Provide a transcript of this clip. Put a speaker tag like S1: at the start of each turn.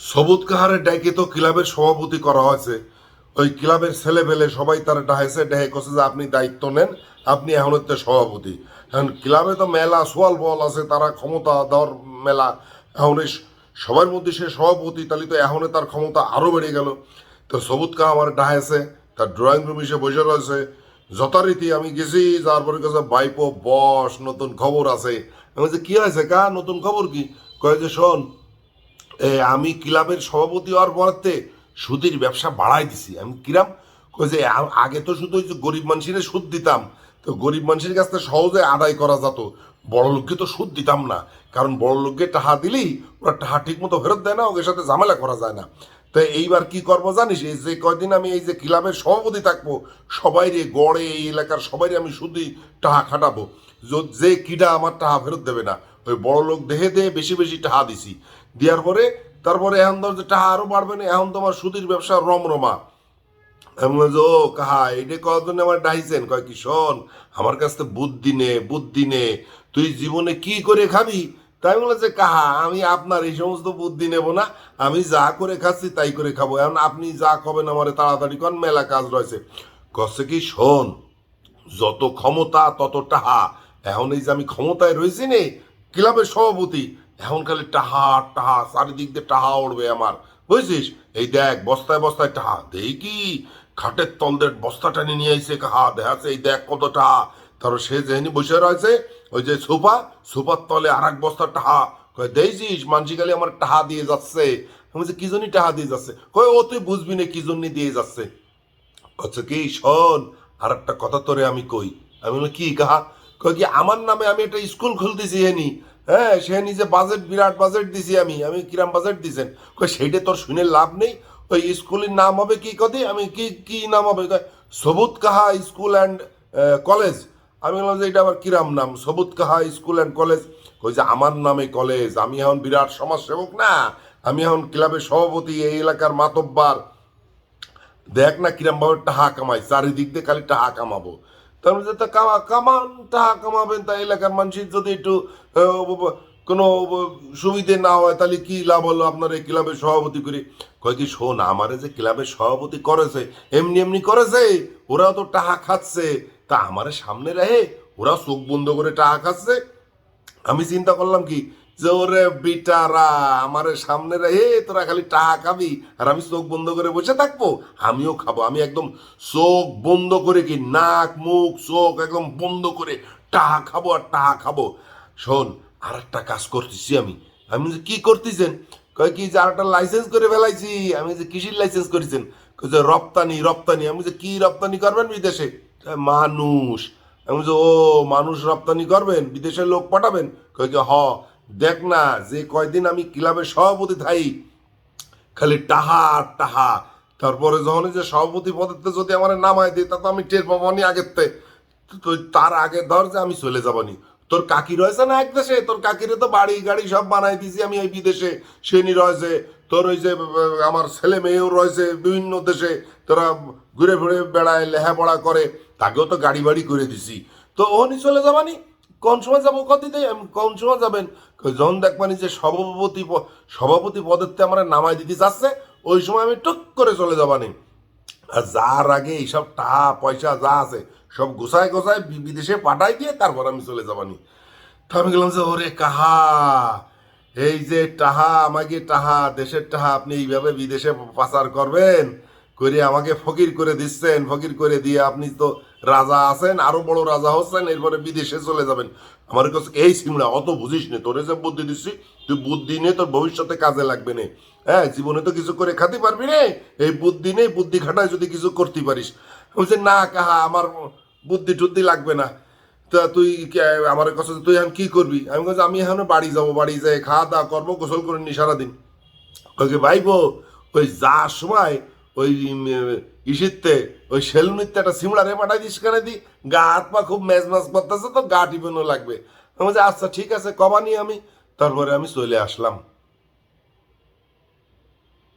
S1: সবুজ কাহারের ডাইকে তো ক্লাবের সভাপতি করা হয়েছে। ওই ক্লাবের ছেলে পেলে সবাই তারা ডাহেছে ডাহে কছে যে আপনি দায়িত্ব নেন আপনি এখন হচ্ছে সভাপতি। এখন ক্লাবে তো মেলা সোয়াল বল আছে তারা ক্ষমতা দেওয়ার মেলা। এখন সবার মধ্যে সে সভাপতি তাহলে তো এখন তার ক্ষমতা আরও বেড়ে গেল। তো সবুজ কাহা আমার ডাহেছে তার ড্রয়িং রুম এসে বসে রয়েছে। যথারীতি আমি গেছি যার পরে কাছে বাইপো বস নতুন খবর আছে। আমি বলছি, কী হয়েছে কা? নতুন খবর কি? কয়ে যে শোন আমি ক্লাবের সভাপতি হওয়ার পরতে সুদের ব্যবসা বাড়াই দিছি। আমি কিরাম? যে আগে তো শুধু গরিব মানুষের সুদ দিতাম। তো গরিব মানুষের কাছ থেকে সহজে আদায় করা যেত। বড় লোককে তো সুদ দিতাম না। কারণ বড় লোককে টাহা দিলেই ওরা টাহা ঠিক মতো ফেরত দেয় না, ওদের সাথে ঝামেলা করা যায় না। তো এইবার কি করব জানিস? এই যে কয়দিন আমি এই যে ক্লাবের সভাপতি থাকব সবাই রে গড়ে এই এলাকার সবাই আমি শুধুই টাহা খাটাবো। য- যে কিডা আমার টাহা ফেরত দেবে না। ওই বড় লোক দেহে দেহে বেশি বেশি টাহা দিছি। দেওয়ার পরে তারপরে এখন ধর যে টাহা আরও বাড়বে না এখন তোমার সুদির ব্যবসা রমরমা। আমি বলছি, ও কাহা এটা কতদিন আমার ডাইছেন? কয় কি শোন আমার কাছ থেকে বুদ্ধি নে বুদ্ধি নে। তুই জীবনে কি করে খাবি? তাই বলেছে কাহা আমি আপনার এই সমস্ত বুদ্ধি নেব না। আমি যা করে খাচ্ছি তাই করে খাব। এখন আপনি যা খাবেন আমার তাড়াতাড়ি কন মেলা কাজ রয়েছে। কচ্ছে কি শোন যত ক্ষমতা তত টাহা। এখন এই যে আমি ক্ষমতায় রয়েছি নে ক্লাবের সভাপতি এখন খালি টাহা টাহা চারিদিক দিয়ে টাহা উড়বে আমার। বুঝছিস? এই দেখ বস্তায় বস্তায় টাহা। দেই কি খাটের তল দিয়ে বস্তা টানি নিয়ে আইসে কাহা। দেখাচ্ছে এই দেখ কত টাহা তারপর সে যেহেনি বসে রয়েছে ওই যে সোফা সোফার তলে আর এক বস্তা টাহা। কয় দেইছিস খালি আমার টাহা দিয়ে যাচ্ছে। বলছি, কি জন্যই টাহা দিয়ে যাচ্ছে? কয় ও তুই বুঝবি না কি জন্য দিয়ে যাচ্ছে। আচ্ছা কি শোন আর একটা কথা তোরে আমি কই। আমি বলি কি কাহা? কি, আমার নামে আমি একটা স্কুল খুলতেছি হেনি। হ্যাঁ সে নিজে বাজেট বিরাট বাজেট দিছি আমি আমি কিরাম বাজেট দিছেন? কই সেইটা তোর শুনে লাভ নেই। ওই স্কুলের নাম হবে কি কদি? আমি কি কি নাম হবে? সবুজ কাহা স্কুল অ্যান্ড কলেজ। আমি বললাম যে এটা আবার কিরাম নাম? সবুজ কাহা স্কুল অ্যান্ড কলেজ। কই যে, আমার নামে কলেজ। আমি এখন বিরাট সমাজসেবক না। আমি এখন ক্লাবের সভাপতি, এই এলাকার মাতব্বার। দেখ না কিরম ভাবে টাহা কামাই, চারিদিক দিয়ে খালি টাহা কামাবো। তার মধ্যে কামা, কামান টাহা কামাবেন তা এলাকার মানুষের যদি একটু কোনো সুবিধে না হয়, তাহলে কি লাভ হলো আপনার এই ক্লাবের সভাপতি করে? কয় কি, শোন, আমারে যে ক্লাবের সভাপতি করেছে, এমনি এমনি করেছে, ওরাও তো টাহা খাচ্ছে। তা আমারে সামনে রাহে ওরা চোখ বন্ধ করে টাহা খাচ্ছে। আমি চিন্তা করলাম কি ওরে বিটারা, আমার সামনে রে তোরা খালি টাকা খাবি, আর আমি চোখ বন্ধ করে বসে থাকব? আমিও খাব, আমি একদম চোখ বন্ধ করে কি নাক, মুখ, চোখ একদম বন্ধ করে টাকা খাব আর টাকা খাব। শোন আর একটা কাজ করতেছি আমি। আমি কি করতেছেন? কয় কি যে একটা লাইসেন্স করে ফেলাইছি, আমি যে কৃষির লাইসেন্স করেছেন? যে রপ্তানি রপ্তানি, আমি যে কি রপ্তানি করবেন বিদেশে? মানুষ। আমি যে, ও, মানুষ রপ্তানি করবেন, বিদেশের লোক পাঠাবেন? কয় কি, হ দেখ না যে কয়দিন আমি ক্লাবের সভাপতি থাই, খালি টাহা টাহা। তারপরে যখন যে সভাপতি পদে যদি আমার নামায় দিই তা তো আমি টের পাবো নি আগের তে। তো- তার আগে ধর যে আমি চলে যাবানি তোর কাকি রয়েছে না এক দেশে? তোর কাকিরে তো বাড়ি গাড়ি সব বানাই দিছি আমি এই বিদেশে। সেনি রয়েছে। তোর ওই যে, আমার ছেলে মেয়েও রয়েছে বিভিন্ন দেশে। তোরা ঘুরে ঘুরে বেড়ায় লেহাপড়া করে, তাকেও তো গাড়ি বাড়ি করে দিছি। তো ওহনি চলে যাবানি কোন সময় যাব কদিতে আমি কোন সময় যাবেন? যখন দেখবানি যে সভাপতি সভাপতি পদেরতে আমার নামাই দিতে চাচ্ছে ওই সময় আমি টুক করে চলে যাবানি আর যার আগে এইসব টাকা পয়সা যা আছে, সব গোছায় বি- বিদেশে পাঠাই দিয়ে তারপর আমি চলে যাবানি তো আমি গেলাম যে, ওরে কাহা, এই যে টাহা, আমাকে টাহা, দেশের টাহা, আপনি এইভাবে বিদেশে পাচার করবেন করে আমাকে ফকির করে দিচ্ছেন, ফকির করে দিয়ে আপনি তো রাজা আছেন আরও বড় রাজা হচ্ছেন এরপরে বিদেশে চলে যাবেন। আমার কাছে এই সিমড়া অত বুঝিস নে তোরে যে বুদ্ধি দিচ্ছি তুই বুদ্ধি নিয়ে তোর ভবিষ্যতে কাজে লাগবে না। হ্যাঁ জীবনে তো কিছু করে খাতে পারবি রে এই বুদ্ধি নেই বুদ্ধি খাটায় যদি কিছু করতে পারিস। বলছি, না কাহা আমার বুদ্ধি টুদ্ধি লাগবে না। তা তুই আমার কাছে তুই এখন কি করবি? আমি বলছি আমি এখন বাড়ি যাব বাড়ি যাই খাওয়া দাওয়া করব গোসল করে নি সারাদিন। ওকে ভাইবো ওই যার সময় ওই ইসিতে ওই সেলুনিতে একটা সিমড়ারে পাঠাই দিস কেন দি, গা হাত পা খুব ম্যাচ ম্যাচ করতেছে তো গা টিপানো লাগবে। আমি বলছি আচ্ছা ঠিক আছে কমানি আমি। তারপরে আমি চলে আসলাম।